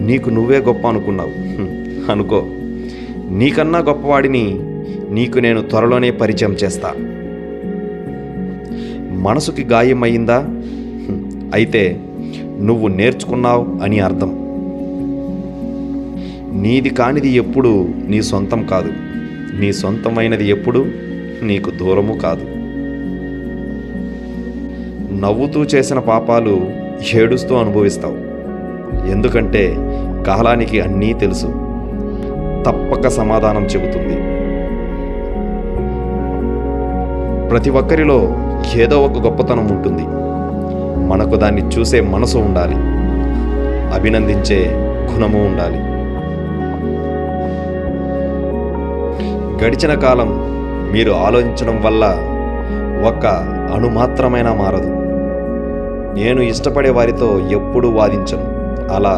నీకు నువ్వే గొప్ప అనుకున్నావు. అనుకో. నీకన్నా గొప్పవాడిని నీకు నేను త్వరలోనే పరిచయం చేస్తా. మనసుకి గాయం అయిందా అయితే నువ్వు నేర్చుకున్నావు అని అర్థం. నీది కానిది ఎప్పుడు నీ సొంతం కాదు. నీ సొంతమైనది ఎప్పుడు నీకు దూరము కాదు. నవ్వుతూ చేసిన పాపాలు ఏడుస్తూ అనుభవిస్తావు. ఎందుకంటే కాలానికి అన్నీ తెలుసు. తప్పక సమాధానం చెబుతుంది. ప్రతి ఒక్కరిలో ఏదో ఒక గొప్పతనం ఉంటుంది. మనకు దాన్ని చూసే మనసు ఉండాలి. అభినందించే గుణము ఉండాలి. గడిచిన కాలం మీరు ఆలోచించడం వల్ల ఒక్క అణు మాత్రమైనా మారదు. నేను ఇష్టపడే వారితో ఎప్పుడూ వాదించను. Ala.